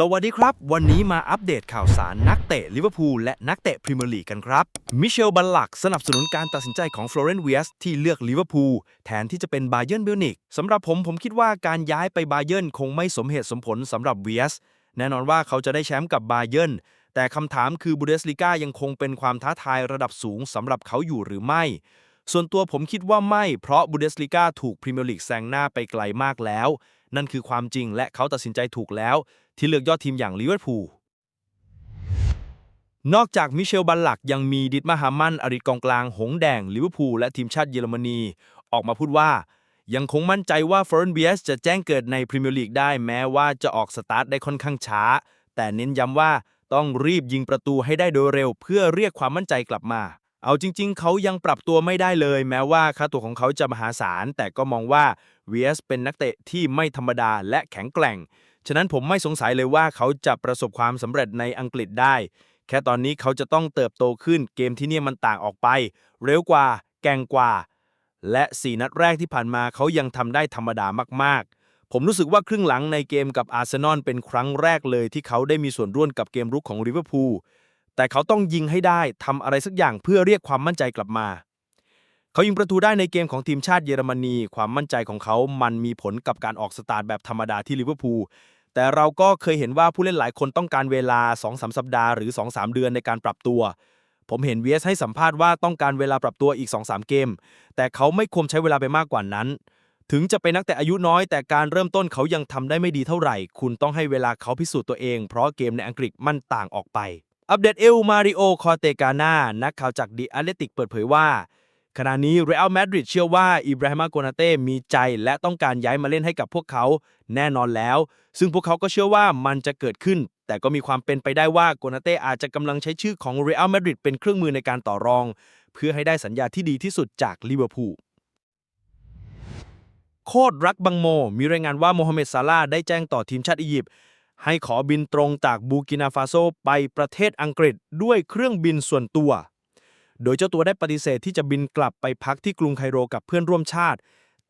สวัสดีครับ วันนี้มาอัปเดตข่าวสารนักเตะลิเวอร์พูลและนักเตะพรีเมียร์ลีกกันครับ มิเชลบัลลักสนับสนุนการตัดสินใจของฟลอเรนเวียสที่เลือกลิเวอร์พูลแทนที่จะเป็นบาเยิร์นมิวนิกสำหรับผมผมคิดว่าการย้ายไปบาเยิร์นคงไม่สมเหตุสมผลสำหรับเวียสแน่นอนว่าเขาจะได้แชมป์กับบาเยิร์นแต่คำถามคือบูเดสลิก้ายังคงเป็นความท้าทายระดับสูงสำหรับเขาอยู่หรือไม่ ส่วนตัวผมคิดว่าไม่ เพราะบูเดสลิก้าถูกพรีเมียร์ลีกแซงหน้าไปไกลมากแล้ว นั่นคือความจริงและเขาตัดสินใจถูกแล้ว ที่เลือกยอดทีมอย่างลิเวอร์พูลนอกจากมิเชลบัลลักยังมีดิดมาฮามันอดีตกองกลาง หงแดงลิเวอร์พูลและทีมชาติเยอรมนี ออกมาพูดว่า ยังคงมั่นใจว่าฟอร์นเบียสจะแจ้งเกิดในพรีเมียร์ลีกได้แม้ว่าจะออกสตาร์ทได้ค่อนข้างช้า แต่เน้นย้ำว่าต้องรีบยิงประตูให้ได้โดยเร็ว เพื่อเรียกความมั่นใจกลับมา เอาจริง ๆ เขายังปรับตัวไม่ได้เลย แม้ว่าค่าตัวของเขาจะมหาศาลแต่ก็มองว่าเวียสเป็นนักเตะที่ไม่ธรรมดาและแข็งแกร่ง ฉะนั้นผมไม่สงสัยเลยว่าเขาจะประสบความสำเร็จในอังกฤษได้ แค่ตอนนี้เขาจะต้องเติบโตขึ้นเกมที่นี่มันต่างออกไป เร็วกว่า แกงกว่า และ 4 นัดแรกที่ผ่านมาเขายังทำได้ธรรมดามากๆ ผมรู้สึกว่าครึ่งหลังในเกมกับอาร์เซนอลเป็นครั้งแรกเลยที่เขาได้มีส่วนร่วมกับเกมรุกของลิเวอร์พูลแต่เขาต้องยิงให้ได้ทำอะไรสักอย่างเพื่อเรียกความมั่นใจกลับมาเขายิงประตูได้ในเกมของทีมชาติเยอรมนี ความมั่นใจของเขามันมีผลกับการออกสตาร์ทแบบธรรมดาที่ลิเวอร์พูล แต่เราก็เคยเห็นว่าผู้เล่นหลายคนต้องการเวลา 2-3 สัปดาห์หรือ 2-3 เดือนในการปรับตัว ผมเห็นเวียสให้สัมภาษณ์ว่าต้องการเวลาปรับตัวอีก 2-3 เกม แต่เขาไม่ควรใช้เวลาไปมากกว่านั้น ถึงจะเป็นนักแต่อายุน้อย แต่การเริ่มต้นเขายังทำได้ไม่ดีเท่าไหร่ คุณต้องให้เวลาเขาพิสูจน์ตัวเอง เพราะเกมในอังกฤษมันต่างออกไป อัปเดตเอลมาริโอคอเตกาน่านักข่าวจากดิอาเลติกเปิดเผยว่า ขณะนี้เรอัลมาดริดเชื่อว่าอิบราฮิมาโกนาเต้มีใจและต้องการย้ายมาเล่นให้กับพวกเขาแน่นอนแล้ว ซึ่งพวกเขาก็เชื่อว่ามันจะเกิดขึ้น แต่ก็มีความเป็นไปได้ว่าโกนาเต้อาจจะกำลังใช้ชื่อของเรอัลมาดริดเป็นเครื่องมือในการต่อรอง เพื่อให้ได้สัญญาที่ดีที่สุดจากลิเวอร์พูลโคตรรักบังโม มีรายงานว่าโมฮัมเหม็ดซาลาได้แจ้งต่อทีมชาติอียิปต์ให้ขอบินตรงจากบูกินาฟาโซไปประเทศอังกฤษด้วยเครื่องบินส่วนตัว โดยเจ้าตัวได้ปฏิเสธที่จะบินกลับไปพักที่กรุงไคโรกับเพื่อนร่วมชาติ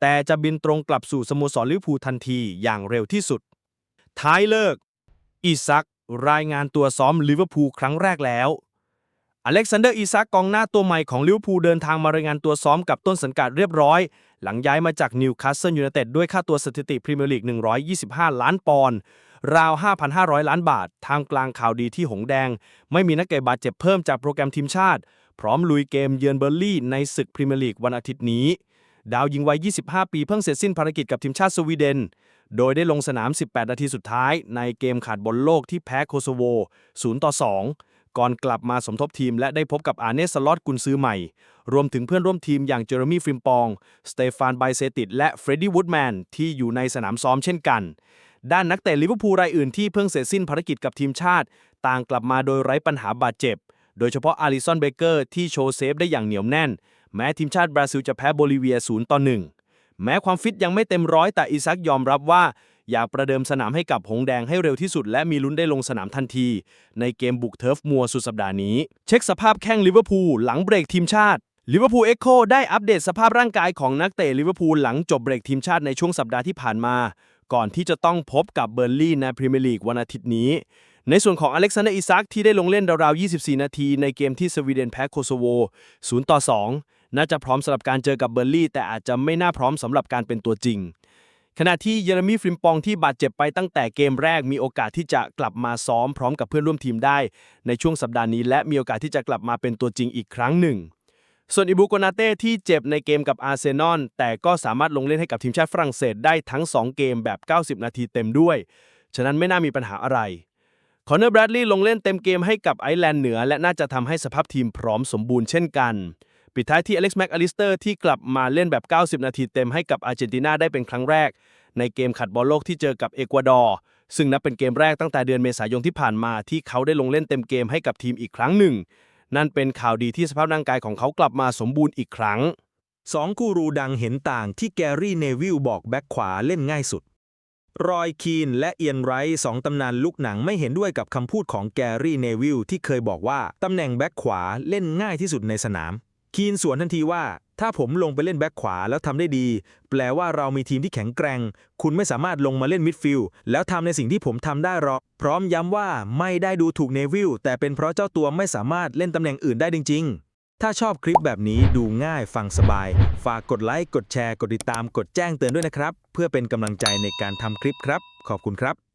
แต่จะบินตรงกลับสู่สโมสรลิเวอร์พูลทันทีอย่างเร็วที่สุด ท้ายเลิก อีซัก รายงานตัวซ้อมลิเวอร์พูลครั้งแรกแล้ว อเล็กซานเดอร์อีซักกองหน้าตัวใหม่ของลิเวอร์พูลเดินทางมารายงานตัวซ้อมกับต้นสังกัดเรียบร้อย หลังย้ายมาจากนิวคาสเซิลยูไนเต็ดด้วยค่าตัวสถิติพรีเมียร์ลีก 125 ล้านปอนด์ราว 5,500 ล้านบาท ทางกลางข่าวดีที่หงแดง ไม่มีนักเตะบาดเจ็บเพิ่มจากโปรแกรมทีมชาติ พร้อมลุยเกมเยือนเบอร์ลี่ในศึกพรีเมียร์ลีกวันอาทิตย์นี้ ดาวยิงวัย 25 ปีเพิ่งเสร็จสิ้นภารกิจกับทีมชาติสวีเดน โดยได้ลงสนาม 18 นาทีสุดท้าย ในเกมขาดบอลโลกที่แพ้โคโซโว 0 ต่อ 2 ก่อนกลับมาสมทบทีมและได้พบกับอาเนสสล็อตกุนซือใหม่ รวมถึงเพื่อนร่วมทีมอย่างเจอร์มี่ฟริมปอง สเตฟานไบเซติดและเฟรดดี้วูดแมนที่อยู่ในสนามซ้อมเช่นกันด้านนักเตะลิเวอร์พูลรายอื่นที่เพิ่งเสร็จสิ้นภารกิจกับทีมชาติ ต่างกลับมาโดยไร้ปัญหาบาดเจ็บ โดยเฉพาะอาริสันเบเกอร์ที่โชว์เซฟได้อย่างเหนียวแน่น แม้ทีมชาติบราซิลจะแพ้โบลิเวีย0ต่อ1แม้ความฟิตยังไม่เต็มร้อยแต่อิซักยอมรับว่า อยากประเดิมสนามให้กับหงแดงให้เร็วที่สุด และมีลุ้นได้ลงสนามทันที ในเกมบุกเทิร์ฟมัวสุดสัปดาห์นี้ เช็คสภาพแข้งลิเวอร์พูลหลังเบรกทีมชาติลิเวอร์พูลเอ็กโคได้อัปเดตสภาพร่างกายของนักเตะลิเวอร์พูลหลังจบเบรกทีมชาติในช่วงสัปดาห์ที่ผ่านมา ก่อนที่จะต้องพบกับเบอร์ลี่ในพรีเมียร์ลีกวันอาทิตย์นี้ ในส่วนของอเล็กซานเดอร์อิซักที่ได้ลงเล่นราวๆ 24 นาทีในเกมที่สวีเดนแพ้โคโซโว 0 ต่อ 2 น่าจะพร้อมสำหรับการเจอกับเบอร์ลี่ แต่อาจจะไม่น่าพร้อมสำหรับการเป็นตัวจริง ขณะที่เยเรมีฟริมปองที่บาดเจ็บไปตั้งแต่เกมแรกมีโอกาสที่จะกลับมาซ้อมพร้อมกับเพื่อนร่วมทีมได้ ในช่วงสัปดาห์นี้ และมีโอกาสที่จะกลับมาเป็นตัวจริงอีกครั้งหนึ่ง ส่วนอิบุโกนาเต้ที่เจ็บในเกมกับอาร์เซนอลแต่ก็สามารถลงเล่นให้กับทีมชาติฝรั่งเศสได้ทั้ง 2 เกมแบบ 90 นาทีเต็มด้วย ฉะนั้นไม่น่ามีปัญหาอะไร คอนเนอร์แบรดลีย์ลงเล่นเต็มเกมให้กับไอร์แลนด์เหนือ และน่าจะทำให้สภาพทีมพร้อมสมบูรณ์เช่นกัน ปิดท้ายที่อเล็กซ์แม็กอลิสเตอร์ที่กลับมาเล่นแบบ 90 นาทีเต็มให้กับอาร์เจนตินาได้เป็นครั้งแรก ในเกมขัดบอลโลกที่เจอกับเอกวาดอร์ซึ่งนับเป็นเกมแรกตั้งแต่เดือนเมษายนที่ผ่านมาที่เขาได้ลงเล่นเต็มเกมให้กับทีมอีกครั้งหนึ่ง นั่นเป็นข่าวดีที่สภาพร่างกายของเขากลับมาสมบูรณ์อีกครั้งสองกูรูดังเห็นต่างที่แกรี่เนวิลบอกแบ็คขวาเล่นง่ายสุด รอยคีนและเอียนไรท์สองตำนานลูกหนังไม่เห็นด้วยกับคำพูดของแกรี่เนวิลที่เคยบอกว่า ตำแหน่งแบ็คขวาเล่นง่ายที่สุดในสนาม คีนสวนทันทีว่า ถ้าผมลงไปเล่นแบ็คขวาแล้วทำได้ดี แปลว่าเรามีทีมที่แข็งแกร่ง คุณไม่สามารถลงมาเล่นมิดฟิลด์แล้วทำในสิ่งที่ผมทำได้หรอก พร้อมย้ำว่าไม่ได้ดูถูกเนวิลแต่เป็นเพราะเจ้าตัวไม่สามารถเล่นตำแหน่งอื่นได้จริง ๆ ถ้าชอบคลิปแบบนี้ดูง่ายฟังสบาย ฝากกดไลค์ กดแชร์ กดติดตาม กดแจ้งเตือนด้วยนะครับ เพื่อเป็นกำลังใจในการทำคลิปครับ ขอบคุณครับ